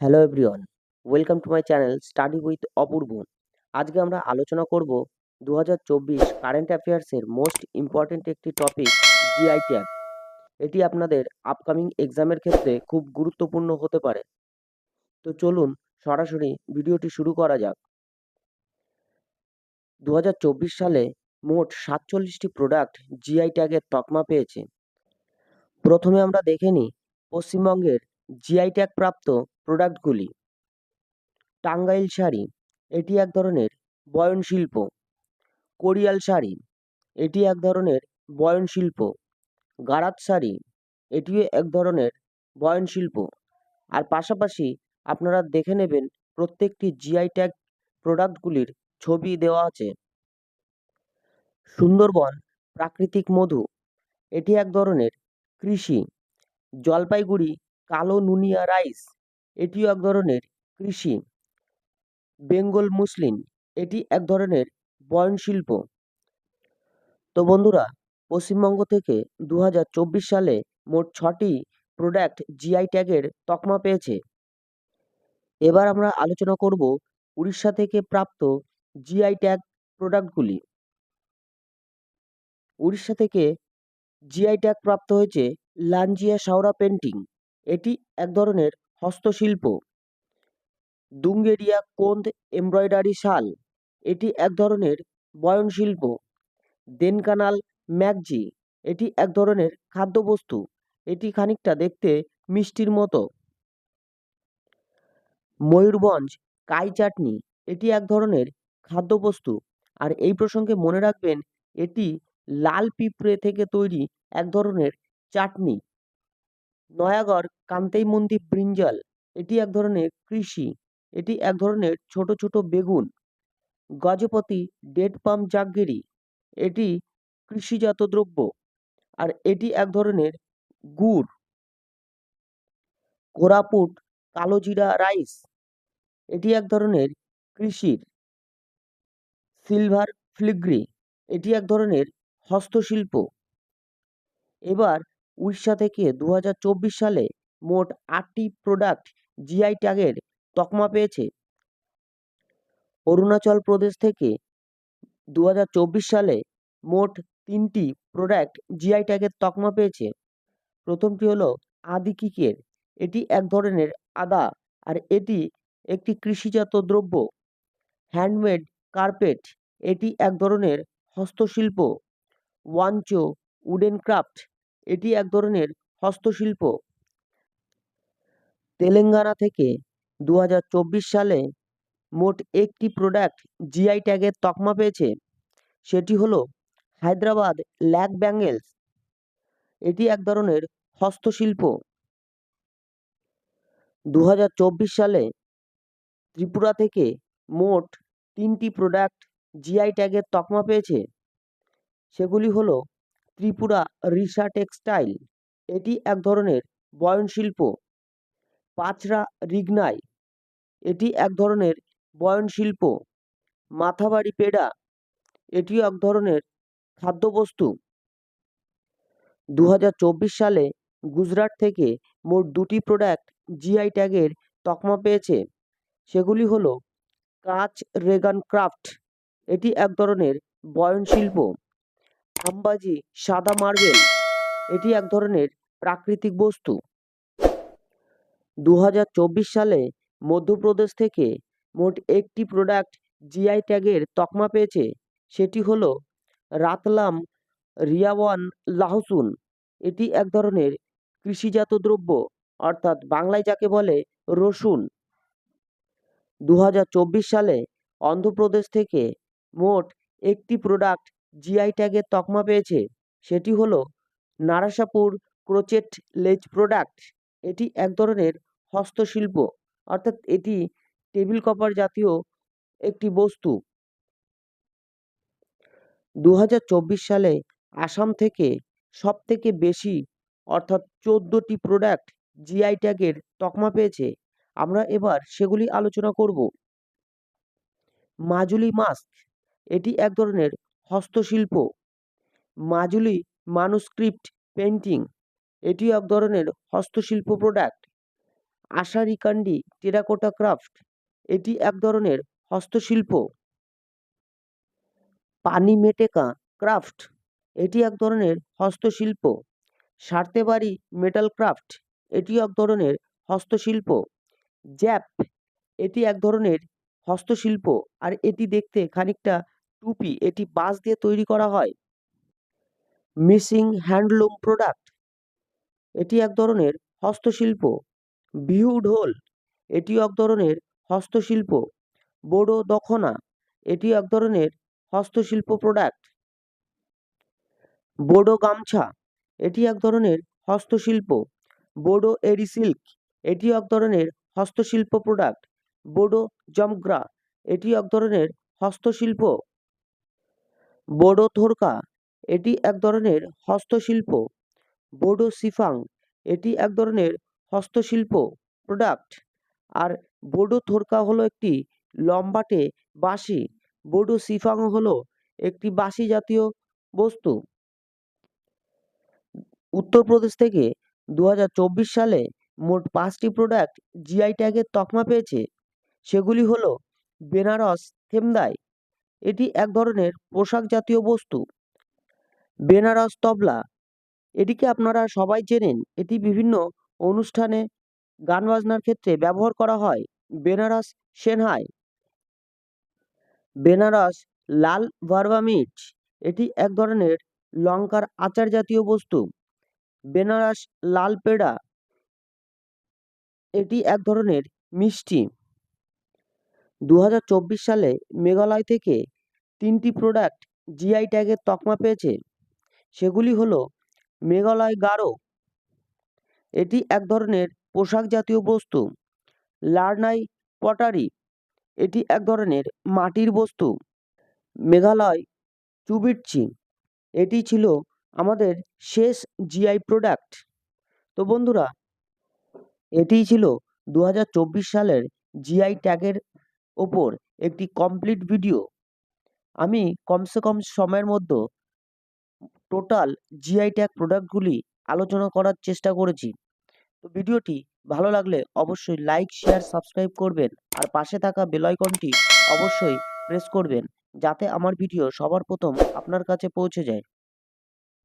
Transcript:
Hello everyone welcome to my channel study with Apurba আজকে আমরা আলোচনা করব দু হাজার চব্বিশ কারেন্ট অ্যাফেয়ার্সের মোস্ট ইম্পর্ট্যান্ট একটি টপিক জিআই ট্যাগ এটি আপনাদের আপকামিং এক্সামের ক্ষেত্রে খুব গুরুত্বপূর্ণ হতে পারে। তো চলুন সরাসরি ভিডিওটি শুরু করা যাক। দু হাজার চব্বিশ সালে মোট সাতচল্লিশটি প্রোডাক্ট জিআই ট্যাগের তকমা পেয়েছে। প্রথমে আমরা দেখে নিই পশ্চিমবঙ্গের জিআই ট্যাগ প্রাপ্ত প্রোডাক্টগুলি টাঙ্গাইল শাড়ি, এটি এক ধরনের বয়ন শিল্প কোরিয়াল শাড়ি, এটি এক ধরনের বয়ন শিল্প গারাত শাড়ি, এটিও এক ধরনের বয়ন শিল্প আর পাশাপাশি আপনারা দেখে নেবেন প্রত্যেকটি জিআই ট্যাগ প্রোডাক্টগুলির ছবি দেওয়া আছে। সুন্দরবন প্রাকৃতিক মধু, এটি এক ধরনের কৃষি। জলপাইগুড়ি কালো নুনিয়া রাইস এটিও এক ধরনের কৃষি। বেঙ্গল মুসলিন এটি এক ধরনের বয়ন শিল্প তো বন্ধুরা, পশ্চিমবঙ্গ থেকে দু হাজার চব্বিশ সালে মোট ছটি প্রোডাক্ট জিআই ট্যাগের তকমা পেয়েছে। এবার আমরা আলোচনা করব উড়িষ্যা থেকে প্রাপ্ত জিআই ট্যাগ প্রোডাক্টগুলি উড়িষ্যা থেকে জিআই ট্যাগ প্রাপ্ত হয়েছে লাঞ্জিয়া শাওরা পেন্টিং এটি এক ধরনের হস্তশিল্প। দুঙ্গেরিয়া কোন্দ এমব্রয়ডারি শাল, এটি এক ধরনের বয়নশিল্প। দেনকানাল ম্যাগজি, এটি এক ধরনের খাদ্যবস্তু, এটি খানিকটা দেখতে মিষ্টির মতো। ময়ূরভঞ্জ, কাই চাটনি, এটি এক ধরনের খাদ্যবস্তু। আর এই প্রসঙ্গে মনে রাখবেন, এটি লাল পিঁপড়ে থেকে তৈরি এক ধরনের চাটনি। নয়াগড় কান্তেই মন্দির ব্রিঞ্জাল, এটি এক ধরনের কৃষি। এটি এক ধরনের ছোট ছোট বেগুন। গজপতি ডেট পাম জাগগিরি, এটি কৃষিজাত দ্রব্য। আর এটি এক ধরনের গুড়। কোরাপুট, কালোজিরা রাইস, এটি এক ধরনের কৃষির। সিলভার ফিলিগ্রি, এটি এক ধরনের হস্তশিল্প। এবার উড়িষ্যা থেকে দু হাজার চব্বিশ সালে মোট আটটি প্রোডাক্ট জিআই ট্যাগের তকমা পেয়েছে। অরুণাচল প্রদেশ থেকে দু হাজার চব্বিশ সালে মোট তিনটি প্রোডাক্ট জিআই ট্যাগের তকমা পেয়েছে। প্রথমটি হলো আদি কিকের এটি এক ধরনের আদা আর এটি একটি কৃষিজাত দ্রব্য। হ্যান্ডমেড কার্পেট এটি এক ধরনের হস্তশিল্প। ওয়াঞ্চো উডেন ক্রাফট এটি এক ধরনের হস্তশিল্প। তেলেঙ্গানা থেকে দু হাজার চব্বিশ সালে মোট একটি প্রোডাক্ট জিআই ট্যাগের তকমা পেয়েছে। সেটি হলো হায়দ্রাবাদ ল্যাক ব্যাঙ্গেলস। এটি এক ধরনের হস্তশিল্প। দু হাজার চব্বিশ সালে ত্রিপুরা থেকে মোট তিনটি প্রোডাক্ট জিআই ট্যাগের তকমা পেয়েছে। সেগুলি হলো ত্রিপুরা রিসা টেক্সটাইল, এটি এক ধরনের বয়ন শিল্প পাঁচরা রিগনাই, এটি এক ধরনের বয়ন শিল্প মাথাবাড়ি পেড়া, এটিও এক ধরনের খাদ্যবস্তু। দু হাজার চব্বিশ সালে গুজরাট থেকে মোট দুটি প্রোডাক্ট জিআই ট্যাগের তকমা পেয়েছে। সেগুলি হলো কাঁচ রেগান ক্রাফট, এটি এক ধরনের বয়নশিল্প। আম্বাজি, সাদা মার্বেল, এটি এক ধরনের প্রাকৃতিক বস্তু। দু হাজার চব্বিশ সালে মধ্যপ্রদেশ থেকে মোট একটি প্রোডাক্ট জিআই ট্যাগের তকমা পেয়েছে, সেটি হলো রাতলাম রিয়াওয়ান লাহসুন। এটি এক ধরনের কৃষিজাত দ্রব্য, অর্থাৎ বাংলায় যাকে বলে রসুন। দু হাজার চব্বিশ সালে অন্ধ্রপ্রদেশ থেকে মোট একটি প্রোডাক্ট জিআই ট্যাগের তকমা পেয়েছে? সেটি হলো নারাসাপুর ক্রোচেট লেজ প্রোডাক্ট। এটি এক ধরনের হস্তশিল্প। অর্থাৎ এটি টেবিল কভার জাতীয় একটি বস্তু। দু হাজার চব্বিশ সালে আসাম থেকে সব থেকে বেশি, অর্থাৎ চোদ্দোটি প্রোডাক্ট জিআই ট্যাগের তকমা পেয়েছে। আমরা এবার সেগুলি আলোচনা করব। মাজুলি মাস্ক। এটি এক ধরনের হস্তশিল্প, মাজুলি মানুস্ক্রিপ্ট পেন্টিং এটি এক ধরনের হস্তশিল্প প্রোডাক্ট আশারিকান্ডি টেরাকোটা ক্রাফট এটি এক ধরনের হস্তশিল্প। পানি মেটেকা ক্রাফট এটি এক ধরনের হস্তশিল্প। সার্তেবাড়ি মেটাল ক্রাফট এটি এক ধরনের হস্তশিল্প। জ্যাপ, এটি এক ধরনের হস্তশিল্প। আর এটি দেখতে খানিকটা টুপি এটি বাঁশ দিয়ে তৈরি করা হয়। Mising handloom product. এটি এক ধরনের হস্তশিল্প। বিহু ঢোল। এটি এক ধরনের হস্তশিল্প। বোডো দখনা। এটি এক ধরনের হস্তশিল্প প্রোডাক্ট। বোডো গামছা। এটি এক ধরনের হস্তশিল্প। বোডো এরি সিল্ক। এটি এক ধরনের হস্তশিল্প প্রোডাক্ট। বোডো জমগ্রা। এটি এক ধরনের হস্তশিল্প। বোডো থোরকা, এটি এক ধরনের হস্তশিল্প। বোডো সিফাং, এটি এক ধরনের হস্তশিল্প প্রোডাক্ট। আর বোডো থোরকা হলো একটি লম্বাটে বাঁশি। বোডো সিফাং হলো একটি বাঁশি জাতীয় বস্তু। উত্তরপ্রদেশ থেকে দু হাজার চব্বিশ সালে মোট পাঁচটি প্রোডাক্ট জিআই ট্যাগের তকমা পেয়েছে। সেগুলি হলো বেনারস, থেমদাই এটি এক ধরনের পোশাক জাতীয় বস্তু। বেনারস তবলা, এটিকে আপনারা সবাই চেনেন। এটি বিভিন্ন অনুষ্ঠানে গান বাজনার ক্ষেত্রে ব্যবহার করা হয়। বেনারস সেনহাই। বেনারস লাল ভার্বা মির্চ, এটি এক ধরনের লঙ্কার আচার জাতীয় বস্তু। বেনারস লাল পেড়া, এটি এক ধরনের মিষ্টি। দু হাজার চব্বিশ সালে মেঘালয় থেকে তিনটি প্রোডাক্ট জিআই ট্যাগের তকমা পেয়েছে। সেগুলি হলো মেঘালয় গারো এটি এক ধরনের পোশাক জাতীয় বস্তু। লার্নাই পটারি। এটি এক ধরনের মাটির বস্তু। মেঘালয় চুবিটচি এটি ছিল আমাদের শেষ জিআই প্রোডাক্ট তো বন্ধুরা, এটিই ছিল দু হাজার চব্বিশ সালের জিআই ট্যাগের ওপর একটি কমপ্লিট ভিডিও আমি কমসে কম সময়ের মধ্যে টোটাল জিআই ট্যাগ প্রোডাক্টগুলি আলোচনা করার চেষ্টা করেছি। তো ভিডিওটি ভালো লাগলে অবশ্যই লাইক শেয়ার সাবস্ক্রাইব করবেন আর পাশে থাকা বেল আইকনটি অবশ্যই প্রেস করবেন, যাতে আমার ভিডিও সবার প্রথম আপনার কাছে পৌঁছে যায়।